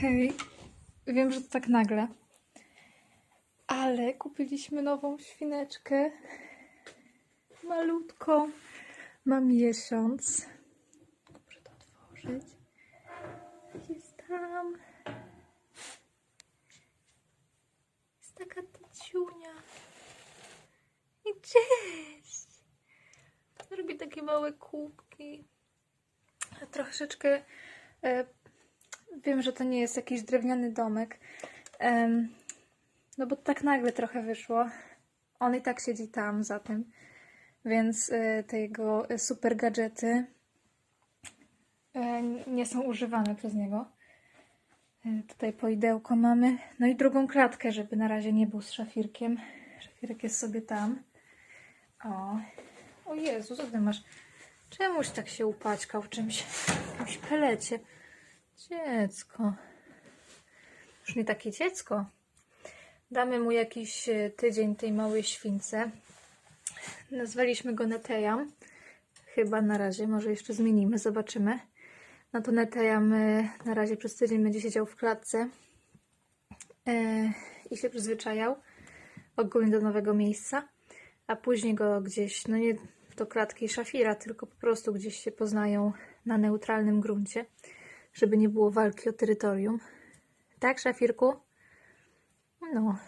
Hej, wiem, że to tak nagle, ale kupiliśmy nową świneczkę. Malutką. Ma miesiąc. Muszę to otworzyć. Jest tam. Jest taka taciunia. I cześć. Robi takie małe kubki. Troszeczkę e, Wiem, że to nie jest jakiś drewniany domek. Em, no bo tak nagle trochę wyszło. On i tak siedzi tam za tym. Więc e, te jego e, super gadżety e, nie są używane przez niego. E, tutaj poidełko mamy. No i drugą klatkę, żeby na razie nie był z szafirkiem. Szafirek jest sobie tam. O, o Jezu, co ty masz? Czemuś tak się upaćkał w czymś, jakimś pelecie? Dziecko. Już nie takie dziecko. Damy mu jakiś e, tydzień tej małej śwince. Nazwaliśmy go Netejam. Chyba na razie, może jeszcze zmienimy, zobaczymy. No to Netejam na razie przez tydzień będzie siedział w klatce e, i się przyzwyczajał ogólnie do nowego miejsca, a później go gdzieś, no nie do klatki szafira, tylko po prostu gdzieś się poznają na neutralnym gruncie żeby nie było walki o terytorium. Tak, szafirku? No.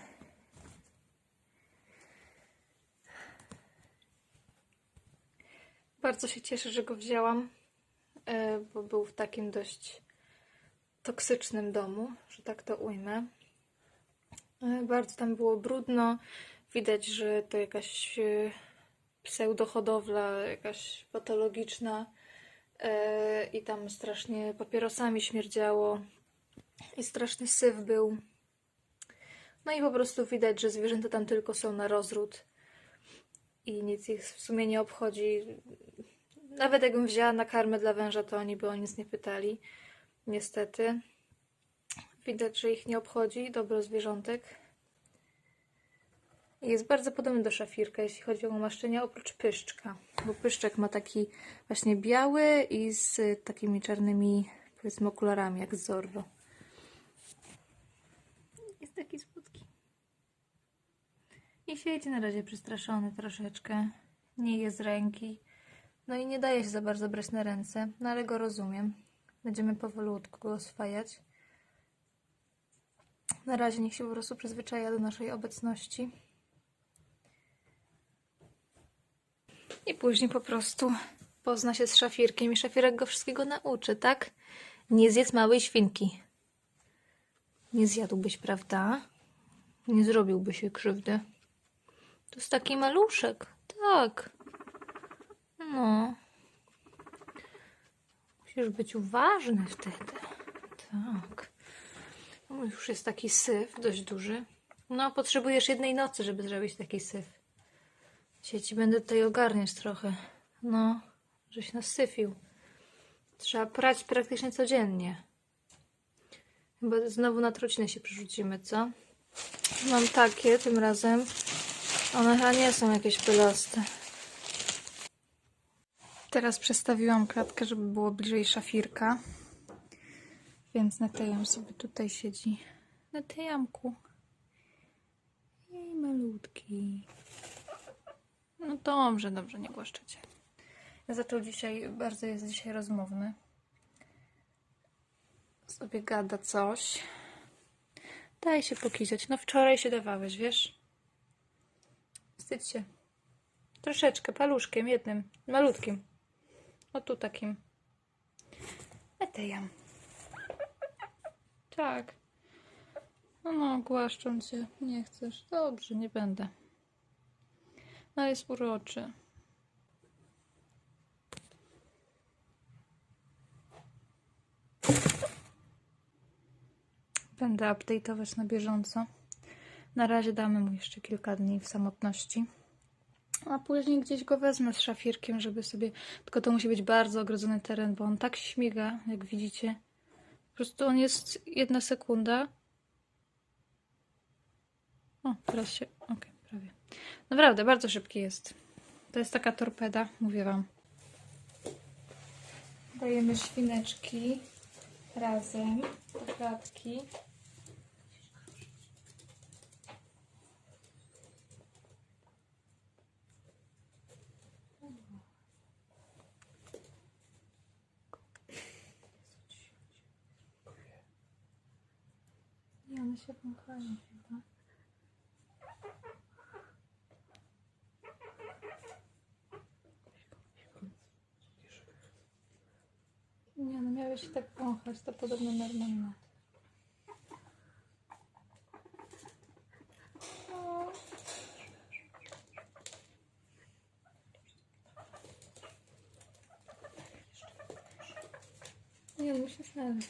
Bardzo się cieszę, że go wzięłam, e, bo był w takim dość toksycznym domu, że tak to ujmę. E, Bardzo tam było brudno. Widać, że to jakaś e, pseudohodowla, jakaś patologiczna i tam strasznie papierosami śmierdziało i straszny syf był. No i po prostu widać, że zwierzęta tam tylko są na rozród i nic ich w sumie nie obchodzi. Nawet jakbym wzięła na karmę dla węża, to oni by o nic nie pytali. Niestety. Widać, że ich nie obchodzi dobro zwierzątek. Jest bardzo podobny do szafirka, jeśli chodzi o umaszczenia, oprócz pyszczka. Bo pyszczek ma taki właśnie biały i z takimi czarnymi, powiedzmy, okularami, jak z Zorro. Jest taki słodki. I siedzi na razie przestraszony troszeczkę. Nie je z ręki. No i nie daje się za bardzo brać na ręce, no ale go rozumiem. Będziemy powolutku go oswajać. Na razie niech się po prostu przyzwyczaja do naszej obecności. I później po prostu pozna się z szafirkiem i szafirek go wszystkiego nauczy, tak? Nie zjedz małej świnki. Nie zjadłbyś, prawda? Nie zrobiłby się krzywdy. To jest taki maluszek. Tak. No. Musisz być uważny wtedy. Tak. No, już jest taki syf, dość duży. No, potrzebujesz jednej nocy, żeby zrobić taki syf. Dzisiaj ci będę tutaj ogarniać trochę. No, żeś nasyfił. Trzeba prać praktycznie codziennie. Chyba znowu na trucinę się przerzucimy, co? Mam takie tym razem. One chyba nie są jakieś pylaste. Teraz przestawiłam klatkę, żeby było bliżej szafirka. Więc Netejam sobie tutaj siedzi. Netejamku. Jej malutki. Dobrze, dobrze, nie głaszczycie. Zaczął dzisiaj, bardzo jest dzisiaj rozmowny. Sobie gada coś. Daj się pokiziać. No wczoraj się dawałeś, wiesz? Wstydź się. Troszeczkę, paluszkiem, jednym, malutkim. O tu takim. Etejam. Tak. No, no, głaszczą cię. Nie chcesz. Dobrze, nie będę. No jest uroczy. Będę update'ować na bieżąco. Na razie damy mu jeszcze kilka dni w samotności. A później gdzieś go wezmę z szafirkiem, żeby sobie. Tylko to musi być bardzo ogrodzony teren, bo on tak śmiga, jak widzicie. Po prostu on jest jedna sekunda. O, teraz się. Okej, prawie. Naprawdę, bardzo szybki jest. To jest taka torpeda, mówię wam. Dajemy świneczki. razem do klatki. Nie, one się wąchają chyba. Nie, no miały się tak wąchać, to podobno normalne. O. Nie, no musi znaleźć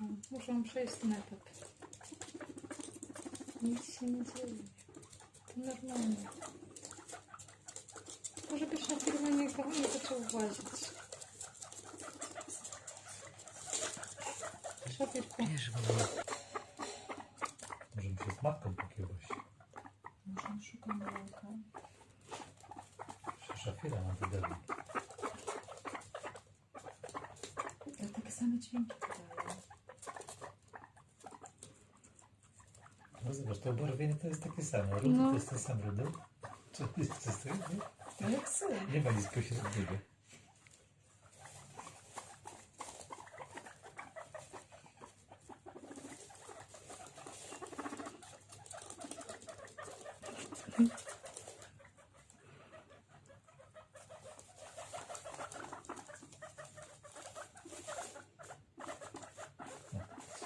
muszą. Muszą przejść ten etap. Nic się nie dzieje. To normalne. Może na firmę nie, nie zaczął włazić. Szafirku. Wiesz, bo... Może przez matką pokierować. Może szukam jajka. Szafira na wydechu. Ale takie same dźwięki wydają. No zobacz, to obarwienie to jest takie samo. Rudy No. to jest ten sam rudy. Czy to jest czysty? Nie? No jak. Nie ma nic pośredniego. No,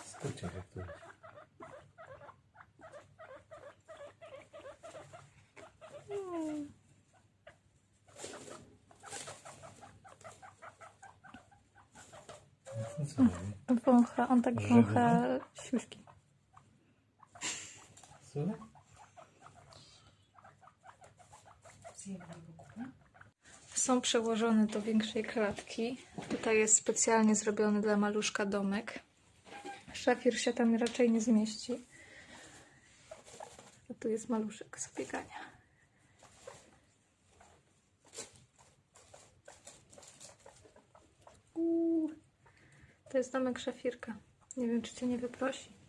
Skrócie jak to jest. No co robi? Wącha, on tak Żeby, wącha siuśki. Słuchaj? Są przełożone do większej klatki. Tutaj jest specjalnie zrobiony dla maluszka domek. Szafir się tam raczej nie zmieści. A tu jest maluszek z biegania. Uuu, to jest domek szafirka. Nie wiem, czy cię nie wyprosi.